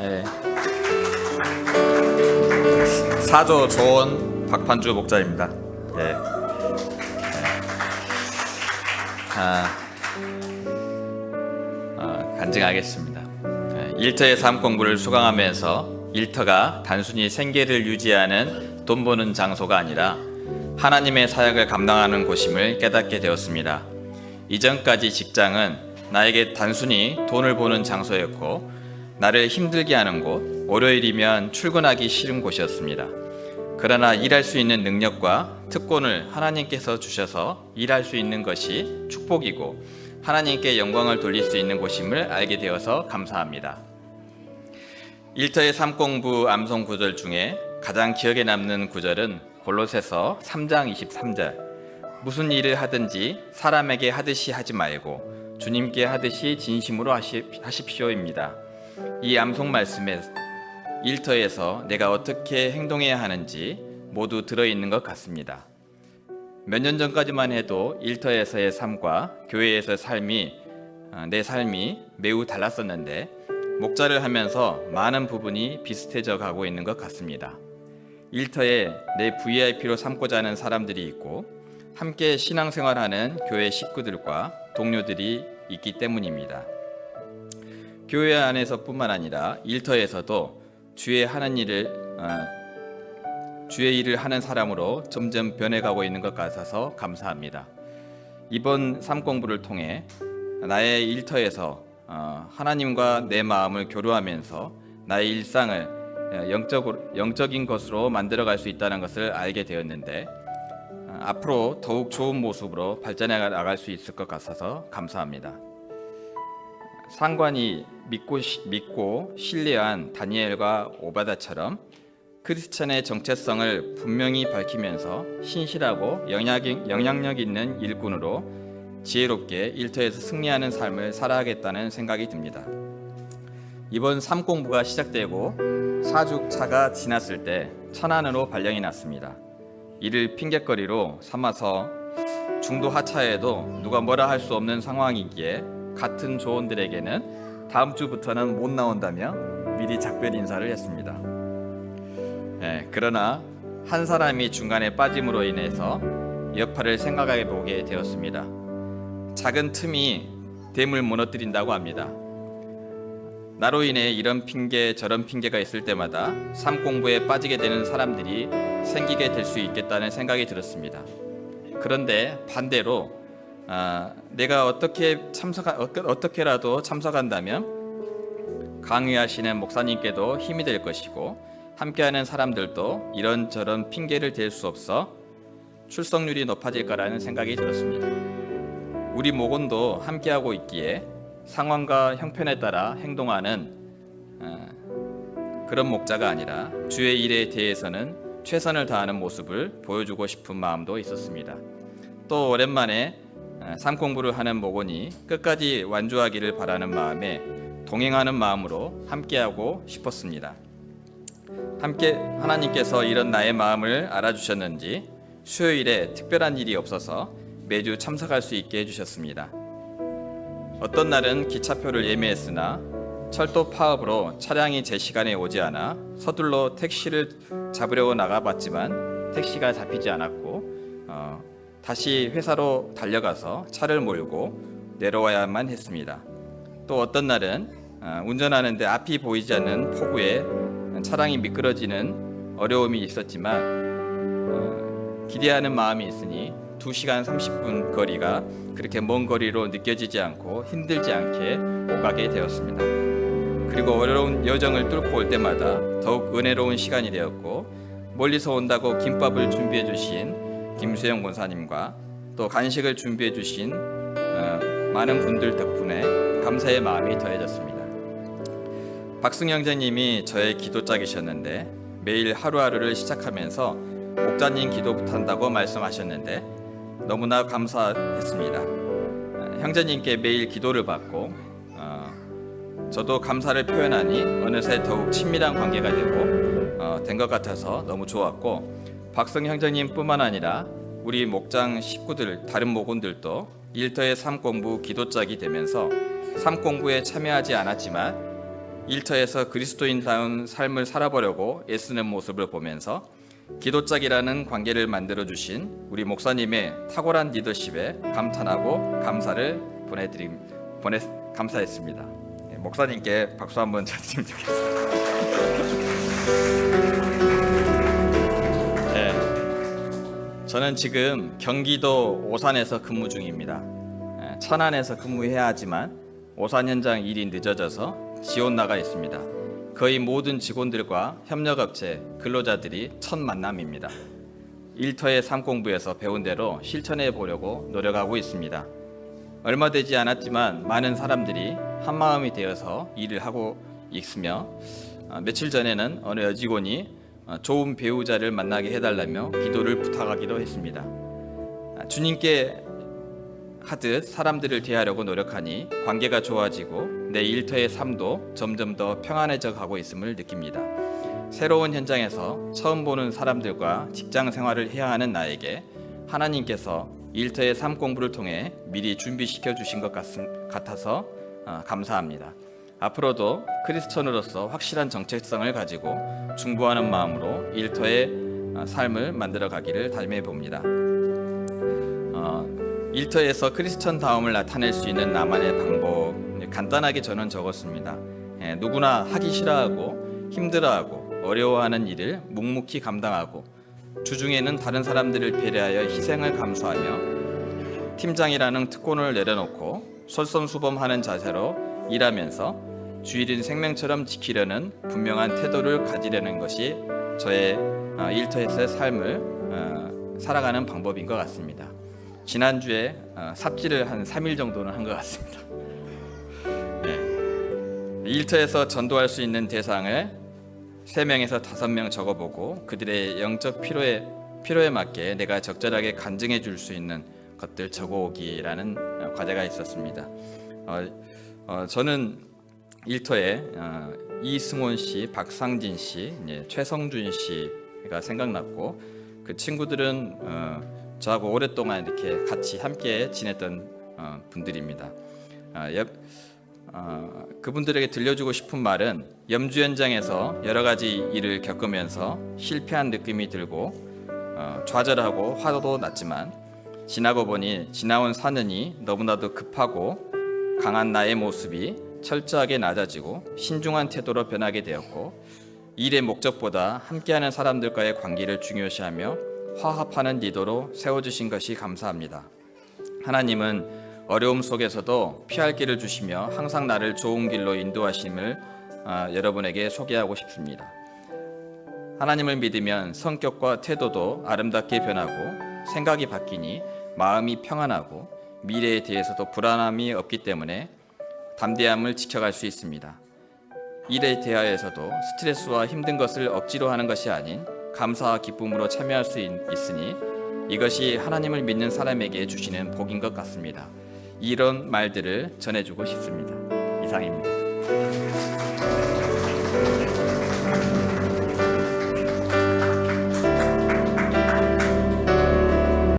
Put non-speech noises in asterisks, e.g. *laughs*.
예. 사조 조원 박판주 목자입니다. 예. 아, 아, 간증하겠습니다. 예, 일터의 삶 공부를 수강하면서 일터가 단순히 생계를 유지하는 돈 버는 장소가 아니라 하나님의 사역을 감당하는 곳임을 깨닫게 되었습니다. 이전까지 직장은 나에게 단순히 돈을 버는 장소였고 나를 힘들게 하는 곳, 월요일이면 출근하기 싫은 곳이었습니다. 그러나 일할 수 있는 능력과 특권을 하나님께서 주셔서 일할 수 있는 것이 축복이고 하나님께 영광을 돌릴 수 있는 곳임을 알게 되어서 감사합니다. 일터의 삼공부 암송 구절 중에 가장 기억에 남는 구절은 골로새서 3장 23절. 무슨 일을 하든지 사람에게 하듯이 하지 말고 주님께 하듯이 진심으로 하십시오입니다. 이 암송 말씀에 일터에서 내가 어떻게 행동해야 하는지 모두 들어 있는 것 같습니다. 몇 년 전까지만 해도 일터에서의 삶과 교회에서의 삶이 아, 내 삶이 매우 달랐었는데 목자를 하면서 많은 부분이 비슷해져 가고 있는 것 같습니다. 일터에 내 VIP로 삼고자 하는 사람들이 있고 함께 신앙생활하는 교회 식구들과 동료들이 있기 때문입니다. 교회 안에서뿐만 아니라 일터에서도 주의 하는 일을 어, 주의 일을 하는 사람으로 점점 변해가고 있는 것 같아서 감사합니다. 이번 삶 공부를 통해 나의 일터에서 어, 하나님과 내 마음을 교류하면서 나의 일상을 어, 영적으로, 영적인 것으로 만들어갈 수 있다는 것을 알게 되었는데 어, 앞으로 더욱 좋은 모습으로 발전해 나갈 수 있을 것 같아서 감사합니다. 상관이 믿고 시- 믿고 신뢰한 다니엘과 오바다처럼 크리스천의 정체성을 분명히 밝히면서 신실하고 영향, 영향력 있는 일꾼으로 지혜롭게 일터에서 승리하는 삶을 살아야겠다는 생각이 듭니다. 이번 삶 공부가 시작되고 4주차가 지났을 때 천안으로 발령이 났습니다. 이를 핑계거리로 삼아서 중도 하차에도 누가 뭐라 할 수 없는 상황이기에 같은 조원들에게는 다음 주부터는 못 나온다며 미리 작별 인사를 했습니다. 예, 그러나 한 사람이 중간에 빠짐으로 인해서 여파를 생각해 보게 되었습니다. 작은 틈이 댐을 무너뜨린다고 합니다. 나로 인해 이런 핑계 저런 핑계가 있을 때마다 삶 공부에 빠지게 되는 사람들이 생기게 될 수 있겠다는 생각이 들었습니다. 그런데 반대로 아, 내가 어떻게 참석 어떻게라도 참석한다면 강의하시는 목사님께도 힘이 될 것이고 함께하는 사람들도 이런저런 핑계를 댈 수 없어 출석률이 높아질 거라는 생각이 들었습니다. 우리 모건도 함께하고 있기에 상황과 형편에 따라 행동하는 어, 그런 목자가 아니라 주의 일에 대해서는 최선을 다하는 모습을 보여주고 싶은 마음도 있었습니다. 또 오랜만에 어, 삶 공부를 하는 모건이 끝까지 완주하기를 바라는 마음에 동행하는 마음으로 함께하고 싶었습니다. 함께 하나님께서 이런 나의 마음을 알아주셨는지 수요일에 특별한 일이 없어서 매주 참석할 수 있게 해주셨습니다. 어떤 날은 기차표를 예매했으나 철도 파업으로 차량이 제 시간에 오지 않아 서둘러 택시를 잡으려고 나가봤지만 택시가 잡히지 않았고 어, 다시 회사로 달려가서 차를 몰고 내려와야만 했습니다. 또 어떤 날은 어, 운전하는데 앞이 보이지 않는 폭우에 차량이 미끄러지는 어려움이 있었지만 어, 기대하는 마음이 있으니 2시간 30분 거리가 그렇게 먼 거리로 느껴지지 않고 힘들지 않게 오가게 되었습니다. 그리고 어려운 여정을 뚫고 올 때마다 더욱 은혜로운 시간이 되었고 멀리서 온다고 김밥을 준비해 주신 김수영 권사님과 또 간식을 준비해 주신 어, 많은 분들 덕분에 감사의 마음이 더해졌습니다. 박승 형제님이 저의 기도짝이셨는데 매일 하루하루를 시작하면서 목자님 기도부터 한다고 말씀하셨는데 너무나 감사했습니다. 어, 형제님께 매일 기도를 받고 어, 저도 감사를 표현하니 어느새 더욱 친밀한 관계가 되고 어, 된것 같아서 너무 좋았고 박성 형제님뿐만 아니라 우리 목장 식구들 다른 목원들도 일터의 삶 공부 기도짝이 되면서 삶 공부에 참여하지 않았지만 일터에서 그리스도인다운 삶을 살아보려고 애쓰는 모습을 보면서 기도짝이라는 관계를 만들어 주신 우리 목사님의 탁월한 리더십에 감탄하고 감사를 보내드림 보내 감사했습니다. 예, 목사님께 박수 한번 쳐주시면 좋겠습니다. 저는 지금 경기도 오산에서 근무 중입니다. 예, 천안에서 근무해야 하지만 오산 현장 일이 늦어져서 지원 나가 있습니다. 거의 모든 직원들과 협력업체 근로자들이 첫 만남입니다. 일터의 삶공부에서 배운 대로 실천해 보려고 노력하고 있습니다. 얼마 되지 않았지만 많은 사람들이 한 마음이 되어서 일을 하고 있으며 아, 며칠 전에는 어느 여직원이 아, 좋은 배우자를 만나게 해달라며 기도를 부탁하기도 했습니다. 아, 주님께 하듯 사람들을 대하려고 노력하니 관계가 좋아지고 내 일터의 삶도 점점 더 평안해져 가고 있음을 느낍니다. 새로운 현장에서 처음 보는 사람들과 직장 생활을 해야 하는 나에게 하나님께서 일터의 삶 공부를 통해 미리 준비시켜 주신 것 같아서 어, 감사합니다. 앞으로도 크리스천으로서 확실한 정체성을 가지고 중보하는 마음으로 일터의 어, 삶을 만들어 가기를 다짐해 봅니다. 어, 일터에서 크리스천 다움을 나타낼 수 있는 나만의 방법 간단하게 저는 적었습니다. 예, 누구나 하기 싫어하고 힘들어하고 어려워하는 일을 묵묵히 감당하고 주중에는 다른 사람들을 배려하여 희생을 감수하며 팀장이라는 특권을 내려놓고 솔선수범하는 자세로 일하면서 주일인 생명처럼 지키려는 분명한 태도를 가지려는 것이 저의 어, 일터에서의 삶을 어, 살아가는 방법인 것 같습니다. 지난주에 어, 삽질을 한 3일 정도는 한 것 같습니다. *laughs* 네. 일터에서 전도할 수 있는 대상을 3명에서 5명 적어보고 그들의 영적 필요에 필요에 맞게 내가 적절하게 간증해 줄 수 있는 것들 적어오기라는 어, 과제가 있었습니다. 어, 어, 저는 일터에 어, 이승원 씨, 박상진 씨, 예, 최성준 씨가 생각났고 그 친구들은 어, 저하고 오랫동안 이렇게 같이 함께 지냈던 어, 분들입니다. 어, 옆, 어, 그분들에게 들려주고 싶은 말은 염주 현장에서 여러 가지 일을 겪으면서 실패한 느낌이 들고 어, 좌절하고 화도 났지만 지나고 보니 지나온 4년이 너무나도 급하고 강한 나의 모습이 철저하게 낮아지고 신중한 태도로 변하게 되었고 일의 목적보다 함께하는 사람들과의 관계를 중요시하며 화합하는 리더로 세워주신 것이 감사합니다. 하나님은 어려움 속에서도 피할 길을 주시며 항상 나를 좋은 길로 인도하심을 아, 여러분에게 소개하고 싶습니다. 하나님을 믿으면 성격과 태도도 아름답게 변하고 생각이 바뀌니 마음이 평안하고 미래에 대해서도 불안함이 없기 때문에 담대함을 지켜갈 수 있습니다. 일에 대하여서도 스트레스와 힘든 것을 억지로 하는 것이 아닌 감사와 기쁨으로 참여할 수 있, 있으니 이것이 하나님을 믿는 사람에게 주시는 복인 것 같습니다. 이런 말들을 전해주고 싶습니다. 이상입니다.